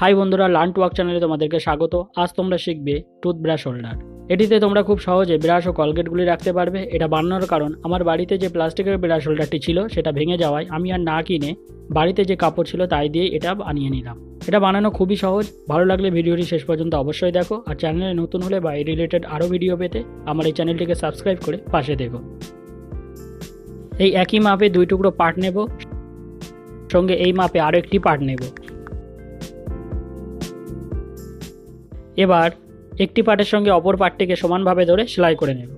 High বন্ধুরা, learn to work চ্যানেলে তোমাদেরকে স্বাগত। আজ তোমরা শিখবে টুথব্রাশ হোল্ডার। এটিতে তোমরা খুব সহজে ব্রাশ ও কলগেটগুলি রাখতে পারবে। এটা বানানোর কারণ, আমার বাড়িতে যে প্লাস্টিকের ব্রাশ হোল্ডারটি ছিল, সেটা ভেঙে যাওয়ায় আমি আর না কিনে বাড়িতে যে কাপড় ছিল, তাই দিয়ে এটা বানিয়ে নিলাম। এটা বানানো খুবই সহজ। ভালো লাগলে ভিডিওটি শেষ পর্যন্ত অবশ্যই দেখো। আর চ্যানেলে নতুন হলে বা এই রিলেটেড আরও ভিডিও পেতে আমার এই চ্যানেলটিকে সাবস্ক্রাইব করে পাশে দেখো। এই একই মাপে দুই টুকরো পার্ট নেব। সঙ্গে এই মাপে আরও একটি পার্ট নেব। এবার একটি পাটের সঙ্গে অপর পাটটিকে সমানভাবে ধরে সেলাই করে নেব।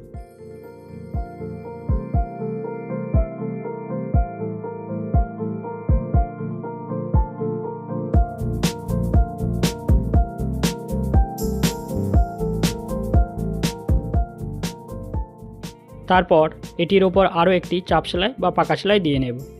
তারপর এটির ওপর আরও একটি চাপ সেলাই বা পাকা সেলাই দিয়ে নেব।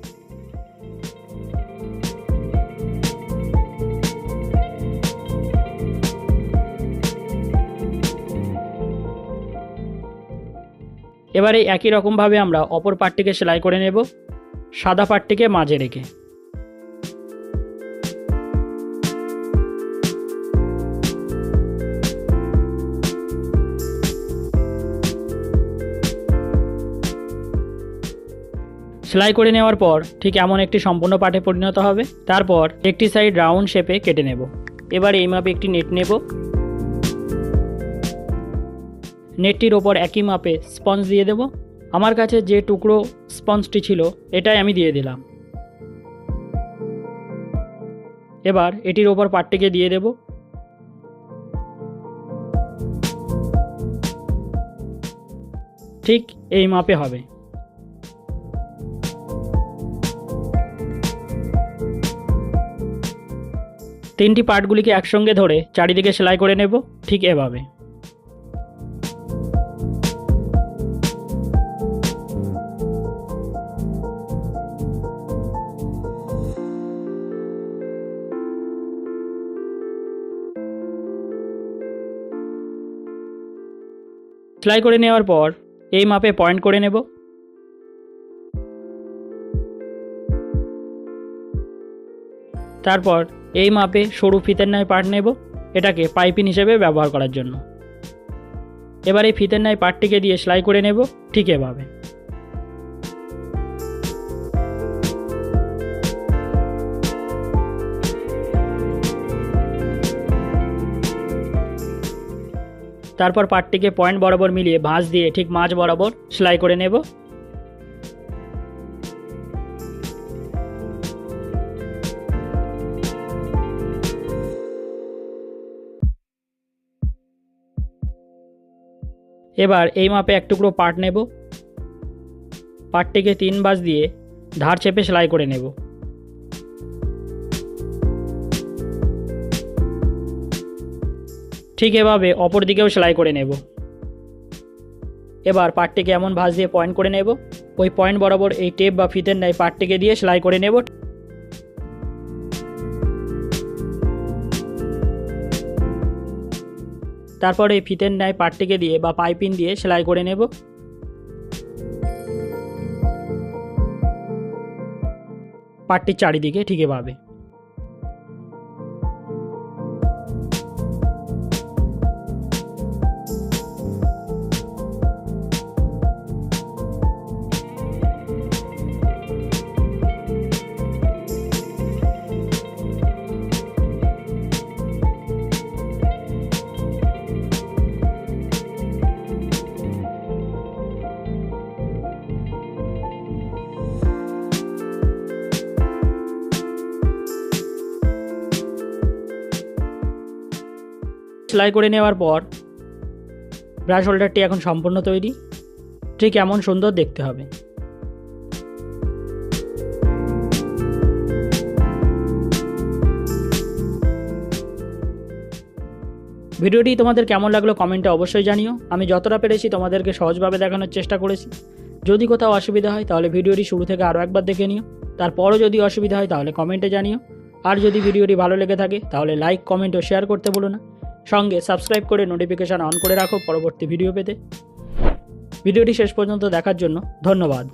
এবার একই রকমভাবে আমরা অপর পার্টটিকে সেলাই করে নেব, সাদা পার্টটিকে মাঝে রেখে। সেলাই করে নেওয়ার পর ঠিক এমন একটি সম্পূর্ণ পার্টে পরিণত হবে। তারপর একটি সাইড রাউন্ড শেপে কেটে নেব। এবার এই মাপে একটি নেট নেব। নেটটির ওপর একই মাপে স্পঞ্জ দিয়ে দেব। আমার কাছে যে টুকরো স্পঞ্জটি ছিল, এটাই আমি দিয়ে দিলাম। এবার এটির ওপর পাটটিকে দিয়ে দেব। ঠিক এই মাপে হবে। তিনটি পার্টগুলিকে একসঙ্গে ধরে চারিদিকে সেলাই করে নেব, ঠিক এভাবে। সেলাই করে নেওয়ার পর এই মাপে পয়েন্ট করে নেব। তারপর এই মাপে সরু ফিতের ন্যায় পাট নেব, এটাকে পাইপিং হিসেবে ব্যবহার করার জন্য। এবার এই ফিতের ন্যায় পাটটিকে দিয়ে সেলাই করে নেব, ঠিক এভাবে। তারপর পাটটিকে পয়েন্ট বরাবর মিলিয়ে ভাঁজ দিয়ে ঠিক মাঝ বরাবর সেলাই করে নেব। এবার এই মাপে এক টুকরো পাট নেব। পাটটিকে তিন বাজ দিয়ে ধার চেপে সেলাই করে নেব। ঠিক এভাবে অপর দিকেও সেলাই করে নেব। এবার পাটটিকে এমন ভাঁজ দিয়ে পয়েন্ট করে নেব। ওই পয়েন্ট বরাবর এই টেপ বা ফিতের ন্যায় পাটটিকে দিয়ে সেলাই করে নেব। তারপর এই ফিতের ন্যায় পাটটিকে দিয়ে বা পাইপিং দিয়ে সেলাই করে নেব। পাটটির চারিদিকে ঠিক সেলাই করে নেওয়ার পর ব্রাশ হোল্ডারটি এখন সম্পূর্ণ তৈরি। ঠিক এমন সুন্দর দেখতে হবে। ভিডিওটি তোমাদের কেমন লাগল কমেন্টে অবশ্যই জানিও। আমি যতটা পেরেছি তোমাদেরকে সহজভাবে দেখানোর চেষ্টা করেছি। যদি কোথাও অসুবিধা হয় তাহলে ভিডিওটি শুরু থেকে আরও একবার দেখে নিও। তারপরও যদি অসুবিধা হয় তাহলে কমেন্টে জানিও। আর যদি ভিডিওটি ভালো লেগে থাকে তাহলে লাইক, কমেন্ট ও শেয়ার করতে বলো না। সঙ্গে সাবস্ক্রাইব করে নোটিফিকেশান অন করে রাখো পরবর্তী ভিডিও পেতে। ভিডিওটি শেষ পর্যন্ত দেখার জন্য ধন্যবাদ।